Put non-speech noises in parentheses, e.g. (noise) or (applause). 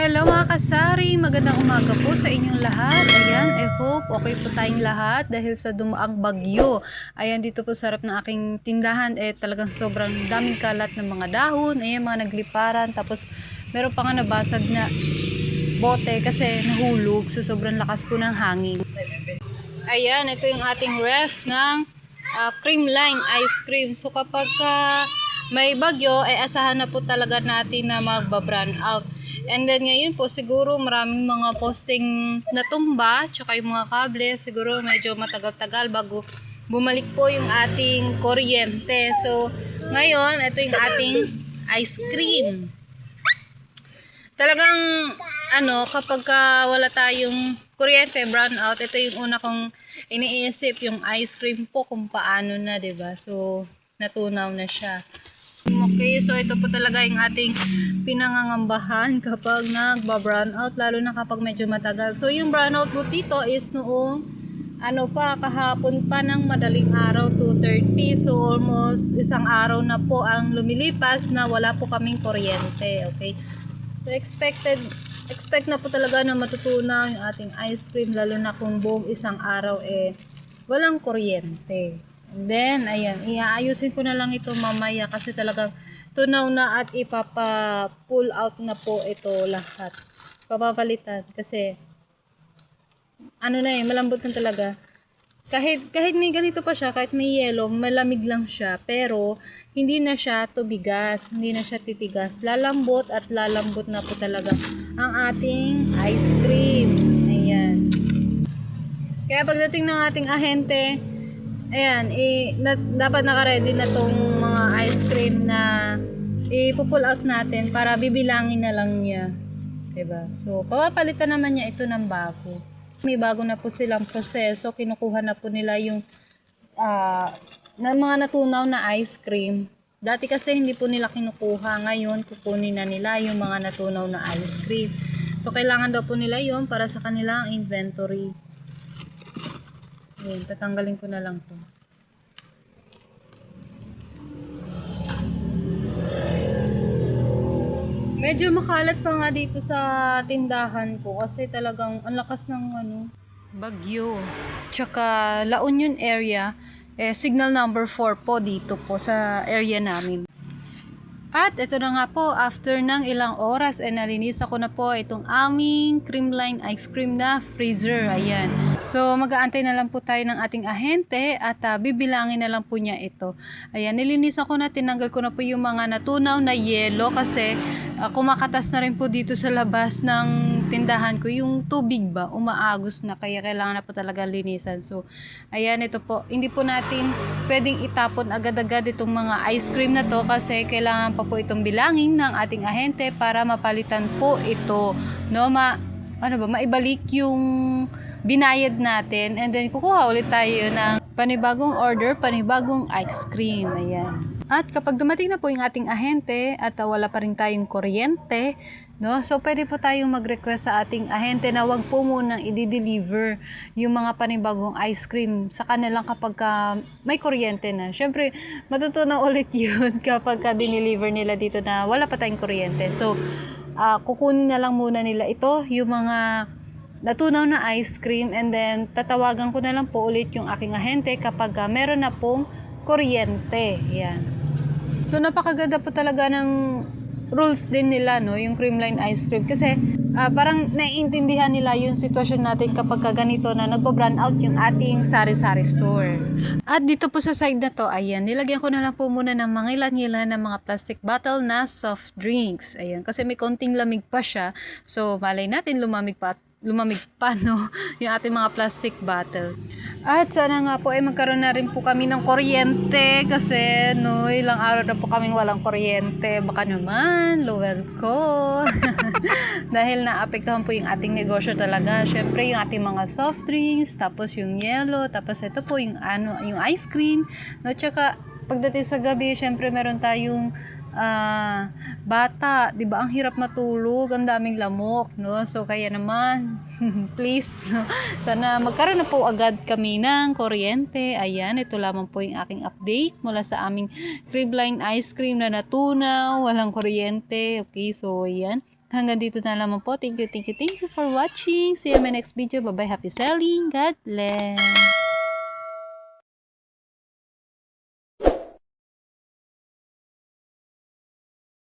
Hello mga kasari, magandang umaga po sa inyong lahat. Ayan, I hope okay po tayong lahat dahil sa dumaang bagyo. Ayan, dito po sa harap ng aking tindahan, eh talagang sobrang daming kalat ng mga dahon. Ayan, mga nagliparan. Tapos meron pa nga nabasag na bote kasi nahulog. So sobrang lakas po ng hangin. Ayan, ito yung ating ref ng ah, cream line ice cream. So kapag ah, may bagyo, ay asahan na po talaga natin na magba-brown out. And then ngayon po siguro maraming mga posting natumba, tsaka yung mga kable, siguro medyo matagal-tagal bago bumalik po yung ating kuryente. So ngayon, ito yung ating ice cream. Talagang ano, kapag ka wala tayong kuryente, brown out, ito yung una kong iniisip, yung ice cream po kung paano na, 'di ba So, natunaw na siya. Okay, so ito po talaga yung ating pinangangambahan kapag nagba-brown out, lalo na kapag medyo matagal. So, yung brown out po dito is noong ano pa, kahapon pa ng madaling araw, 2.30. So, almost isang araw na po ang lumilipas na wala po kaming kuryente. Okay? So, expected, expect na po talaga na matutunaw yung ating ice cream, lalo na kung buong isang araw eh, walang kuryente. Then, ayan, iaayusin ko na lang ito mamaya kasi talagang tunaw na at ipapa-pull out na po ito lahat. Papapalitan kasi ano na eh, malambot na talaga. Kahit, kahit may ganito pa siya, kahit may yellow, malamig lang siya. Pero, hindi na siya tubigas, hindi na siya titigas. Lalambot at lalambot na po talaga ang ating ice cream. Ayan. Kaya pagdating ng ating ahente, ayan, i, na, dapat naka-ready na tong mga ice cream na ipupull out natin para bibilangin na lang niya. 'Di ba? So, papapalitan naman niya ito ng bago. May bago na po silang proseso. Kinukuha na po nila yung ah, na mga natunaw na ice cream. Dati kasi hindi po nila kinukuha. Ngayon, kukunin na nila yung mga natunaw na ice cream. So, kailangan daw po nila yon para sa kanilang inventory. Ayan, tatanggalin ko na lang to. Medyo makalat pa nga dito sa tindahan ko kasi talagang ang lakas ng ano, bagyo. Tsaka La Union area, eh, signal number 4 po dito po sa area namin. At ito na nga po, after ng ilang oras, eh nalinis ako na po itong aming creamline ice cream na freezer. Ayan. So, mag-aantay na lang po tayo ng ating ahente at ah, bibilangin na lang po niya ito. Ayan, nilinisan ko na, tinanggal ko na po yung mga natunaw na yelo kasi ah, kumakatas na rin po dito sa labas ng tindahan ko. Yung tubig ba, umaagos na kaya kailangan na po talaga linisan. So, ayan, ito po. Hindi po natin pwedeng itapon agad-agad itong mga ice cream na to kasi kailangan pa po itong bilangin ng ating ahente para mapalitan po ito. No, ma ano ba, maibalik yung binayad natin and then kukuha ulit tayo ng panibagong order, panibagong ice cream. Ayan. At kapag dumating na po yung ating ahente at uh, wala pa rin tayong kuryente, no? So pwede po tayong mag-request sa ating ahente na wag po munang i-deliver yung mga panibagong ice cream sa kanilang kapag ka may kuryente na. Syempre, matutunan ulit (laughs) yun kapag ka dineliver nila dito na wala pa tayong kuryente. So, ah, kukunin na lang muna nila ito, yung mga natunaw na ice cream and then tatawagan ko na lang po ulit yung aking ahente kapag ah, meron na pong kuryente. Yan. So napakaganda po talaga ng rules din nila no, yung creamline ice cream kasi ah, parang naiintindihan nila yung sitwasyon natin kapag ka ganito na nagpo-brand out yung ating sari-sari store. At dito po sa side na to, ayan, nilagyan ko na lang po muna ng mga ilan-ilan ng mga plastic bottle na soft drinks. Ayan, kasi may konting lamig pa siya. So, malay natin lumamig pa at lumamig pa, (laughs) no? Yung ating mga plastic bottle. At sana nga po ay magkaroon na rin po kami ng kuryente kasi no, ilang araw na po kaming walang kuryente. Baka naman, lowell ko. (laughs) Dahil naapektuhan po yung ating negosyo talaga. Syempre yung ating mga soft drinks, tapos yung yellow, tapos ito po yung ano, yung ice cream. No, tsaka pagdating sa gabi, syempre meron tayong ah, bata, 'di ba? Ang hirap matulog, ang daming lamok, no? So kaya naman, (laughs) please, no? Sana magkaroon na po agad kami ng kuryente. Ayan, ito lamang po yung aking update mula sa aming Cribline ice cream na natunaw, walang kuryente. Okay, so ayan. hanggang dito na lamang po. Thank you, thank you, thank you for watching. See you in my next video. Bye-bye. Happy selling. God bless.